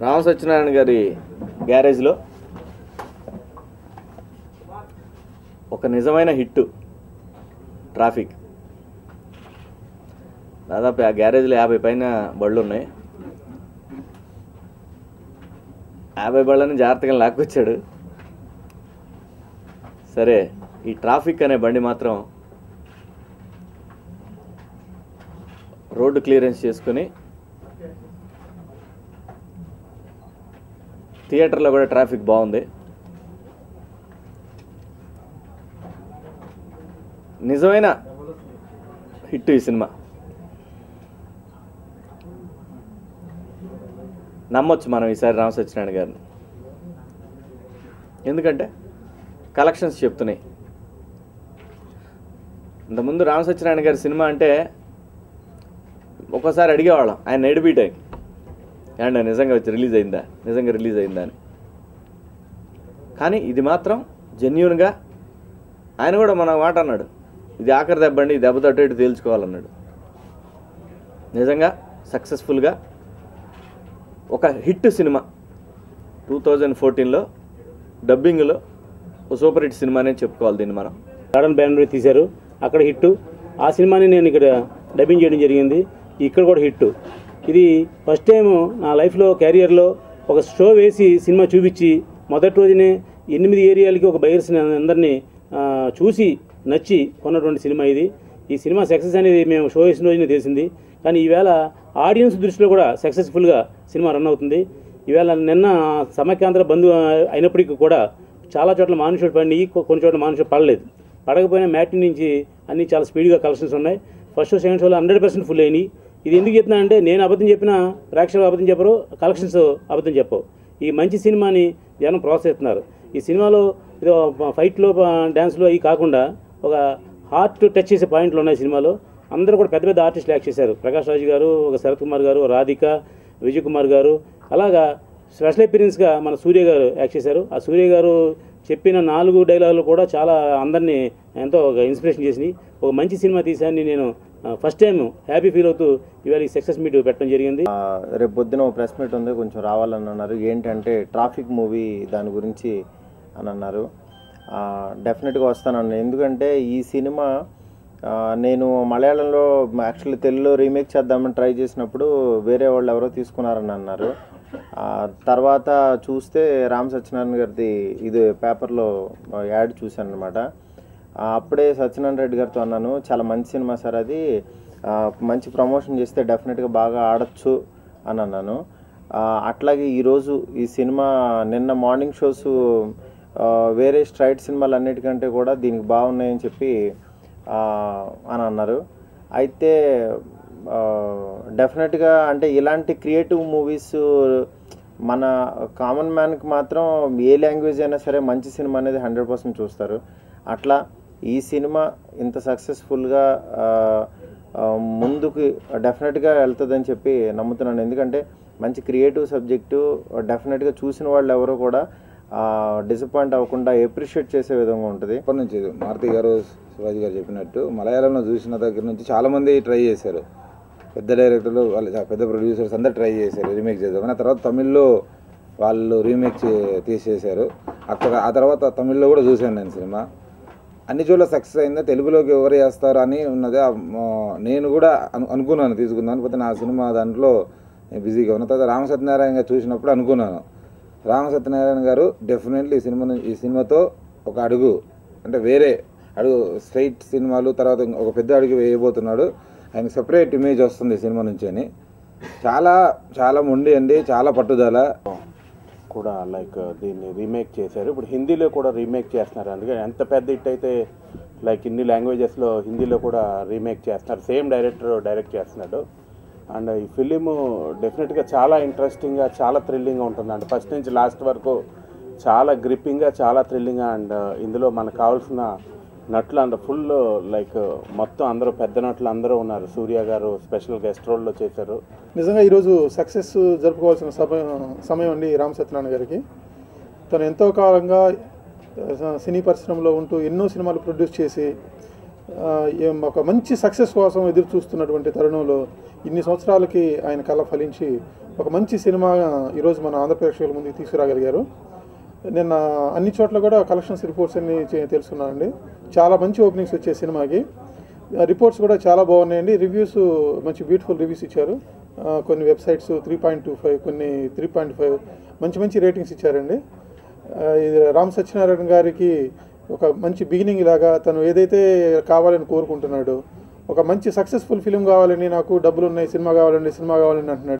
రామ సత్యనారాయణ గారి గ్యారేజ్లో ఒక నిజమైన హిట్ ట్రాఫిక్. దాదాపు ఆ గ్యారేజ్లో యాభై పైన బళ్ళు ఉన్నాయి యాభై బళ్ళని జాగ్రత్తగా లాక్కొచ్చాడు. సరే ఈ ట్రాఫిక్ అనే బండి మాత్రం రోడ్డు క్లియరెన్స్ చేసుకుని థియేటర్లో కూడా ట్రాఫిక్ బాగుంది. నిజమైన హిట్ ఈ సినిమా. నమ్మొచ్చు మనం ఈసారి రామ సత్యనారాయణ గారిని. ఎందుకంటే కలెక్షన్స్ చెప్తున్నాయి. ఇంతకుముందు రామ సత్యనారాయణ గారి సినిమా అంటే ఒక్కోసారి అడిగేవాళ్ళం ఆయన ఎడిబీట్ అయ్యి అండ్ నిజంగా వచ్చి రిలీజ్ అయిందా? నిజంగా రిలీజ్ అయిందా అని. కానీ ఇది మాత్రం జెన్యున్గా ఆయన కూడా మన మాట అన్నాడు. ఇది ఆఖరి దెబ్బండి ఈ దెబ్బతో అటు ఇటు తేల్చుకోవాలన్నాడు. నిజంగా సక్సెస్ఫుల్గా ఒక హిట్ సినిమా టూ థౌజండ్ ఫోర్టీన్లో డబ్బింగ్లో ఒక సూపర్ హిట్ సినిమానే చెప్పుకోవాలి దీన్ని మనం. గార్డెన్ బ్యానర్ తీశారు. అక్కడ హిట్ ఆ సినిమాని నేను ఇక్కడ డబ్బింగ్ చేయడం జరిగింది. ఇక్కడ కూడా హిట్ ఇది ఫస్ట్ టైం నా లైఫ్లో క్యారియర్లో ఒక షో వేసి సినిమా చూపించి మొదటి రోజునే ఎనిమిది ఏరియాలకి ఒక బయర్స్ అందరినీ చూసి నచ్చి కొన్నటువంటి సినిమా ఇది. ఈ సినిమా సక్సెస్ అనేది మేము షో వేసిన రోజునే తెలిసింది. కానీ ఈవేళ ఆడియన్స్ దృష్టిలో కూడా సక్సెస్ఫుల్గా సినిమా రన్ అవుతుంది. ఈవేళ నిన్న సమైక్యాంధ్ర బంధు అయినప్పటికీ కూడా చాలా చోట్ల మానుషుడు పడినాయి కొన్ని చోట్ల మానుషుడు పడలేదు. పడకపోయినా మ్యాట్ నుంచి అన్ని చాలా స్పీడ్గా కలెక్షన్స్ ఉన్నాయి. ఫస్ట్ షో సెకండ్ షోలో హండ్రెడ్ పర్సెంట్ ఫుల్ అయినాయి. ఇది ఎందుకు చెప్తున్నా అంటే నేను అబద్ధం చెప్పినా ప్రేక్షకులు అబద్ధం చెప్పరు కలెక్షన్స్ అబద్ధం చెప్పవు. ఈ మంచి సినిమాని జనం ప్రోత్సహిస్తున్నారు. ఈ సినిమాలో ఏదో ఫైట్లో డ్యాన్స్లో అవి కాకుండా ఒక హార్ట్ టచ్ చేసే పాయింట్లు ఉన్నాయి సినిమాలో. అందరూ కూడా పెద్ద పెద్ద ఆర్టిస్టులు యాక్ట్ చేశారు. ప్రకాష్ రాజు గారు ఒక శరత్ కుమార్ గారు రాధిక విజయ్ కుమార్ గారు. అలాగా స్పెషల్ అపీరియన్స్గా మన సూర్య గారు యాక్ట్ చేశారు. ఆ సూర్య గారు చెప్పిన నాలుగు డైలాగులు కూడా చాలా అందరినీ ఎంతో ఒక ఇన్స్పిరేషన్ చేసినాయి. ఒక మంచి సినిమా తీశాన్ని నేను ఫస్ట్ టైం హ్యాపీ ఫీల్ అవుతూ ఇవాళ ఈ సక్సెస్ మీట్ పెట్టడం జరిగింది. రేపు పొద్దున ఒక ప్రెస్ మీట్ ఉంది కొంచెం రావాలని అన్నారు. ఏంటంటే ట్రాఫిక్ మూవీ దాని గురించి అని అన్నారు. డెఫినెట్గా వస్తానన్న ఎందుకంటే ఈ సినిమా నేను మలయాళంలో యాక్చువల్లీ తెలుగులో రీమేక్ చేద్దామని ట్రై చేసినప్పుడు వేరే వాళ్ళు ఎవరో తీసుకున్నారని అన్నారు. తర్వాత చూస్తే రామ్ సత్యనారాయణ గారిది ఇది పేపర్లో యాడ్ చూశాను అనమాట అప్పుడే సత్యనారాయణ రెడ్డి గారితో అన్నాను చాలా మంచి సినిమా సార్ అది. మంచి ప్రమోషన్ చేస్తే డెఫినెట్గా బాగా ఆడచ్చు అని అన్నాను. అట్లాగే ఈరోజు ఈ సినిమా నిన్న మార్నింగ్ షోస్ వేరే స్ట్రైట్ సినిమాలు అన్నిటికంటే కూడా దీనికి బాగున్నాయని చెప్పి అని అన్నారు. అయితే డెఫినెట్గా అంటే ఇలాంటి క్రియేటివ్ మూవీస్ మన కామన్ మ్యాన్కి మాత్రం ఏ లాంగ్వేజ్ అయినా సరే మంచి సినిమా అనేది హండ్రెడ్ పర్సెంట్ చూస్తారు. అట్లా ఈ సినిమా ఇంత సక్సెస్ఫుల్గా ముందుకు డెఫినెట్గా వెళ్తుందని చెప్పి నమ్ముతున్నాను. ఎందుకంటే మంచి క్రియేటివ్ సబ్జెక్టు డెఫినెట్గా చూసిన వాళ్ళు ఎవరో కూడా డిసప్పాయింట్ అవ్వకుండా ఎప్రిషియేట్ చేసే విధంగా ఉంటుంది. అప్పటి నుంచి మారుతి గారు శివాజీ గారు చెప్పినట్టు మలయాళంలో చూసిన దగ్గర నుంచి చాలామంది ట్రై చేశారు. పెద్ద డైరెక్టర్లు వాళ్ళు పెద్ద ప్రొడ్యూసర్స్ అందరు ట్రై చేశారు రీమేక్ చేద్దామని. ఆ తర్వాత తమిళ్ళో వాళ్ళు రీమేక్ చే- తీసేశారు. అక్కడ ఆ తర్వాత తమిళ్ళో కూడా చూశాను నేను సినిమా. అన్ని చోట్ల సక్సెస్ అయిందా? తెలుగులోకి ఎవరు చేస్తారు అని ఉన్నది నేను కూడా అను అనుకున్నాను తీసుకుందాం పోతే నా సినిమా దాంట్లో నేను బిజీగా ఉన్న. తర్వాత రామ సత్యనారాయణ గారు చూసినప్పుడు అనుకున్నాను. రామ సత్యనారాయణ గారు డెఫినెట్లీ ఈ సినిమా ఈ సినిమాతో ఒక అడుగు అంటే వేరే అడుగు స్ట్రైట్ సినిమాలు తర్వాత ఒక పెద్ద అడుగు వేయబోతున్నాడు. ఆయన సెపరేట్ ఇమేజ్ వస్తుంది ఈ సినిమా నుంచి అని. చాలా చాలా మొండి అండి చాలా పట్టుదల. కూడా లైక్ దీన్ని రీమేక్ చేశారు. ఇప్పుడు హిందీలో కూడా రీమేక్ చేస్తున్నారు. అందుకే ఎంత పెద్ద హిట్ అయితే లైక్ ఇన్ని లాంగ్వేజెస్లో హిందీలో కూడా రీమేక్ చేస్తున్నారు. సేమ్ డైరెక్టర్ డైరెక్ట్ చేస్తున్నాడు. అండ్ ఈ ఫిలిము డెఫినెట్గా చాలా ఇంట్రెస్టింగ్గా చాలా థ్రిల్లింగ్గా ఉంటుంది. అండ్ ఫస్ట్ నుంచి లాస్ట్ వరకు చాలా గ్రిప్పింగ్గా చాలా థ్రిల్లింగ్గా అండ్ uh, ఇందులో మనకు కావాల్సిన నటులు అంత ఫుల్ లైక్ మొత్తం అందరూ పెద్ద నటులు అందరూ ఉన్నారు. సూర్య గారు స్పెషల్ గెస్ట్ రోల్లో చేశారు. నిజంగా ఈరోజు సక్సెస్ జరుపుకోవాల్సిన సమయం సమయం అండి రామ్ సత్యనారాయణ గారికి. తను ఎంతో కాలంగా సినీ పరిశ్రమలో ఉంటూ ఎన్నో సినిమాలు ప్రొడ్యూస్ చేసి ఏం ఒక మంచి సక్సెస్ కోసం ఎదురు చూస్తున్నటువంటి తరుణంలో ఇన్ని సంవత్సరాలకి ఆయన కళ ఫలించి ఒక మంచి సినిమా ఈరోజు మన ఆంధ్రప్రదేశ్ ముందుకు తీసుకురాగలిగారు. నిన్న అన్ని చోట్ల కూడా కలెక్షన్స్ రిపోర్ట్స్ అన్ని చే- తెలుసుకున్నానండి చాలా మంచి ఓపెనింగ్స్ వచ్చాయి సినిమాకి. రిపోర్ట్స్ కూడా చాలా బాగున్నాయండి. రివ్యూస్ మంచి బ్యూటిఫుల్ రివ్యూస్ ఇచ్చారు. కొన్ని websites three point two five కొన్ని త్రీ పాయింట్ ఫైవ్ మంచి మంచి రేటింగ్స్ ఇచ్చారండి. ఇది రామ్ సత్యనారాయణ గారికి ఒక మంచి బిగినింగ్ లాగా తను ఏదైతే కావాలని కోరుకుంటున్నాడో ఒక మంచి సక్సెస్ఫుల్ ఫిలిం కావాలని నాకు డబ్బులు ఉన్నాయి సినిమా కావాలండి సినిమా కావాలని అంటున్నాడు.